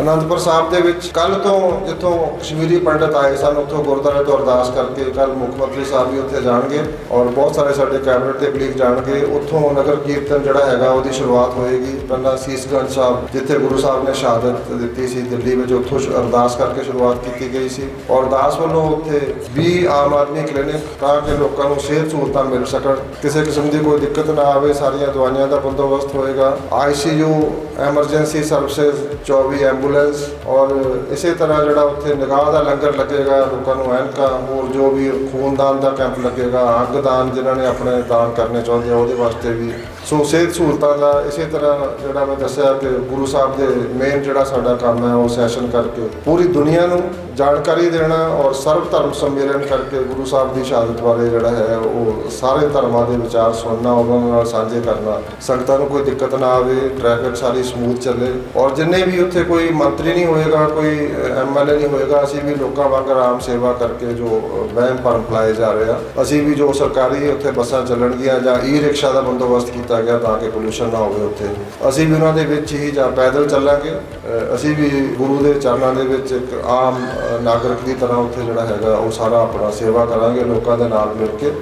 ਅਨੰਦਪੁਰ ਸਾਹਿਬ ਦੇ ਵਿੱਚ ਕੱਲ ਤੋਂ ਜਿੱਥੋਂ ਕਸ਼ਮੀਰੀ ਪੰਡਤ ਆਏ ਸਨ, ਉੱਥੋਂ ਗੁਰਦੁਆਰੇ ਤੋਂ ਅਰਦਾਸ ਕਰਕੇ ਕੱਲ ਮੁੱਖ ਮੰਤਰੀ ਸਾਹਿਬ ਵੀ ਉੱਥੇ ਜਾਣਗੇ ਔਰ ਬਹੁਤ ਸਾਰੇ ਸਾਡੇ ਕੈਬਨਿਟ ਦੇ ਕਲੀਗ ਜਾਣਗੇ। ਉੱਥੋਂ ਨਗਰ ਕੀਰਤਨ ਜਿਹੜਾ ਹੈਗਾ, ਉਹਦੀ ਸ਼ੁਰੂਆਤ ਹੋਏਗੀ। ਪਹਿਲਾਂ ਸੀਸਗੰਜ ਸਾਹਿਬ, ਜਿੱਥੇ ਗੁਰੂ ਸਾਹਿਬ ਨੇ ਸ਼ਹਾਦਤ ਦਿੱਤੀ ਸੀ, ਦਿੱਲੀ ਵਿੱਚ ਉੱਥੋਂ ਅਰਦਾਸ ਕਰਕੇ ਸ਼ੁਰੂਆਤ ਕੀਤੀ ਗਈ ਸੀ ਔਰ ਅਰਦਾਸ ਵੱਲੋਂ ਉੱਥੇ 20 ਆਮ ਆਦਮੀ ਕਲੀਨਿਕ ਤਾਂ ਕਿ ਲੋਕਾਂ ਨੂੰ ਸਿਹਤ ਸਹੂਲਤਾਂ ਮਿਲ ਸਕਣ। ਕਿਸੇ ਕਿਸਮ ਦੀ ਕੋਈ ਦਿੱਕਤ ਨਾ ਆਵੇ, ਸਾਰੀਆਂ ਦਵਾਈਆਂ ਦਾ ਬੰਦੋਬਸਤ ਹੋਏਗਾ। ICU emergency services 24 ambulance ambulance ਔਰ ਇਸੇ ਤਰ੍ਹਾਂ ਜਿਹੜਾ ਉੱਥੇ ਨਿਗਾਹ ਦਾ ਲੰਗਰ ਲੱਗੇਗਾ, ਲੋਕਾਂ ਨੂੰ ਐਨਕਾਂ ਹੋਰ ਜੋ ਵੀ ਖੂਨਦਾਨ ਦਾ ਕੈਂਪ ਲੱਗੇਗਾ ਅੰਗ ਦਾਨ ਜਿਨ੍ਹਾਂ ਨੇ ਆਪਣੇ ਦਾਨ ਕਰਨੇ ਚਾਹੁੰਦੇ ਆ, ਉਹਦੇ ਵਾਸਤੇ ਵੀ। ਸੋ ਸਿਹਤ ਸਹੂਲਤਾਂ ਦਾ ਇਸੇ ਤਰ੍ਹਾਂ ਜਿਹੜਾ ਮੈਂ ਦੱਸਿਆ ਕਿ ਗੁਰੂ ਸਾਹਿਬ ਦੇ ਮੇਨ ਜਿਹੜਾ ਸਾਡਾ ਕੰਮ ਹੈ, ਉਹ ਸੈਸ਼ਨ ਕਰਕੇ ਪੂਰੀ ਦੁਨੀਆ ਨੂੰ ਜਾਣਕਾਰੀ ਦੇਣਾ ਔਰ ਸਰਵ ਧਰਮ ਸੰਮੇਲਨ ਕਰਕੇ ਗੁਰੂ ਸਾਹਿਬ ਦੀ ਸ਼ਹਾਦਤ ਬਾਰੇ ਜਿਹੜਾ ਹੈ, ਉਹ ਸਾਰੇ ਧਰਮਾਂ ਦੇ ਵਿਚਾਰ ਸੁਣਨਾ, ਉਹਨਾਂ ਨਾਲ ਸਾਂਝੇ ਕਰਨਾ। ਸੰਗਤਾਂ ਨੂੰ ਕੋਈ ਦਿੱਕਤ ਨਾ ਆਵੇ ਟ੍ਰੈਫਿਕ ਸਾਰੀ ਸਮੂਥ ਚੱਲੇ ਔਰ ਜਿੰਨੇ ਵੀ ਉੱਥੇ ਕੋਈ ਮੰਤਰੀ ਨਹੀਂ ਹੋਏਗਾ ਕੋਈ ਐਮਐਲਏ ਨਹੀਂ ਹੋਏਗਾ ਅਸੀਂ ਵੀ ਲੋਕਾਂ ਵਾਂਗ ਆਰਾਮ ਸੇਵਾ ਕਰਕੇ ਜੋ ਅ, ਵਹਿਮ ਭਰਮ ਫੈਲਾਏ ਜਾ ਰਹੇ ਆ ਅਸੀਂ ਵੀ ਜੋ ਸਰਕਾਰੀ ਉੱਥੇ ਬੱਸਾਂ ਚੱਲਣਗੀਆਂ ਜਾਂ ਈ ਰਿਕਸ਼ਾ ਦਾ ਬੰਦੋਬਸਤ ਕੀਤਾ ਗਿਆ ਤਾਂ ਕਿ ਪੋਲੂਸ਼ਨ ਨਾ ਹੋਵੇ ਉੱਥੇ ਅਸੀਂ ਵੀ ਉਹਨਾਂ ਦੇ ਵਿੱਚ ਹੀ ਜਾਂ ਪੈਦਲ ਚੱਲਾਂਗੇ ਅਸੀਂ ਵੀ ਗੁਰੂ ਦੇ ਚਰਨਾਂ ਦੇ ਵਿੱਚ ਇੱਕ ਆਮ ਨਾਗਰਿਕ ਦੀ ਤਰ੍ਹਾਂ ਉੱਥੇ ਜਿਹੜਾ ਹੈਗਾ ਉਹ ਸਾਰਾ ਆਪਣਾ ਸੇਵਾ ਕਰਾਂਗੇ ਲੋਕਾਂ ਦੇ ਨਾਲ ਮਿਲ ਕੇ।